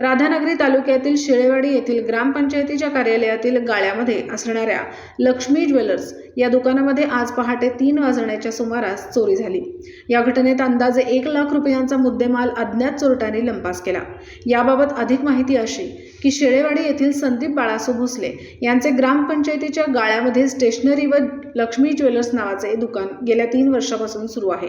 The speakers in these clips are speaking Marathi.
राधानगरी तालुक्यातील शिळेवाडी येथील ग्रामपंचायतीच्या कार्यालयातील गाळ्यामध्ये असणाऱ्या लक्ष्मी ज्वेलर्स या दुकानामध्ये आज पहाटे तीन वाजण्याच्या सुमारास चोरी झाली. या घटनेत अंदाजे एक लाख रुपयांचा मुद्देमाल अज्ञात चोरट्यांनी लंपास केला. याबाबत अधिक माहिती अशी की शेळेवाडी येथील संदीप बाळासू भोसले यांचे ग्रामपंचायतीच्या गाळ्यामध्ये स्टेशनरी व लक्ष्मी ज्वेलर्स नावाचे दुकान गेल्या तीन वर्षापासून सुरू आहे.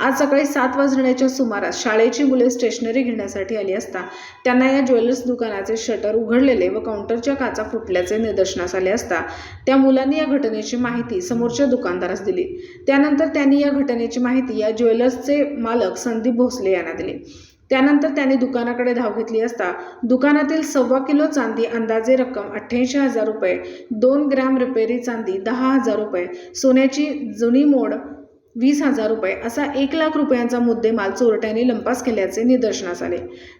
आज सकाळी सात वाजण्याच्या सुमारास शाळेची मुले स्टेशनरी घेण्यासाठी आली असता त्यांना या ज्वेलर्स दुकानाचे शटर उघडलेले व काउंटरच्या काचा फुटल्याचे निदर्शनास आले असता त्या मुलांनी या घटनेची माहिती समोरच्या दुकानदारास दिली. त्यानंतर त्यांनी या घटनेची माहिती या ज्वेलर्सचे मालक संदीप भोसले यांना दिली. त्यानंतर त्यांनी दुकानाकडे धाव घेतली असता दुकानातील सव्वा किलो चांदी अंदाजे रक्कम अठ्ठ्याऐंशी हजार रुपये दोन ग्रॅम रिपेरी चांदी दहा हजार रुपये सोन्याची जुनी मोड वीस हजार रुपये असा एक लाख रुपयांचा मुद्देमाल चोरट्यांनी लंपास केल्याचे निदर्शनास आले.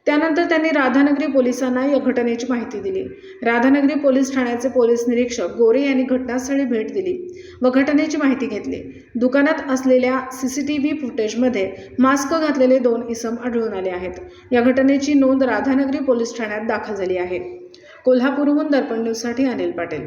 त्यानंतर त्यांनी राधानगरी पोलिसांना या घटनेची माहिती दिली. राधानगरी पोलीस ठाण्याचे पोलीस निरीक्षक गोरे यांनी घटनास्थळी भेट दिली व घटनेची माहिती घेतली. दुकानात असलेल्या सी सी टी व्ही फुटेजमध्ये मास्क घातलेले दोन इसम आढळून आले आहेत. या घटनेची नोंद राधानगरी पोलीस ठाण्यात दाखल झाली आहे. कोल्हापूरहून दर्पण न्यूजसाठी अनिल पाटील.